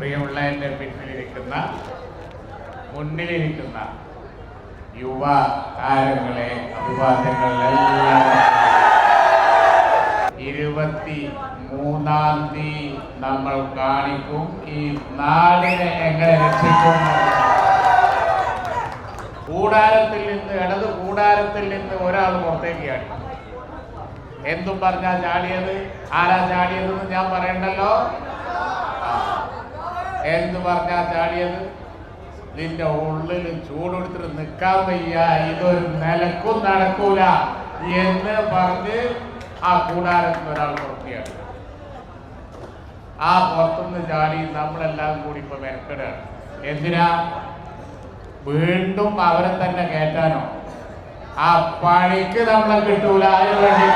പ്രിയമുള്ള എന്റെ പിന്നിലിരിക്കുന്ന മുന്നിലിരിക്കുന്ന യുവ താരങ്ങളെ അഭിവാദ്യങ്ങളെല്ലാം ഇരുപത്തി മൂന്നാം തീയതി നമ്മൾ കാണിക്കും. ഈ നാടിനെ എങ്ങനെ രക്ഷിക്കും? കൂടാരത്തിൽ നിന്ന് ഇടത് കൂടാരത്തിൽ നിന്ന് ഒരാൾ പുറത്തേക്കാണ് എന്തും പറഞ്ഞാൽ ചാടിയത്? ആരാ ചാടിയതെന്ന് ഞാൻ പറയണ്ടല്ലോ? എന്ത് പറഞ്ഞാ ചാടിയത്? നിന്റെ ഉള്ളിൽ ചൂടെടുത്തിട്ട് നിൽക്കാൻ വയ്യ. ഇതൊരു നിലക്കും നടക്കൂല എന്ന് പറഞ്ഞ് ആ കൂടാരത്തിൽ ഒരാൾ പുറത്തിയാണ് ആ പുറത്തുനിന്ന് ചാടി നമ്മളെല്ലാം കൂടി ഇപ്പൊ മെനക്കെടുകയാണ്. എന്തിനാ? വീണ്ടും അവരെ തന്നെ കയറ്റാനോ? ആ പണിക്ക് നമ്മളെ കിട്ടൂല. അതിനു വേണ്ടി.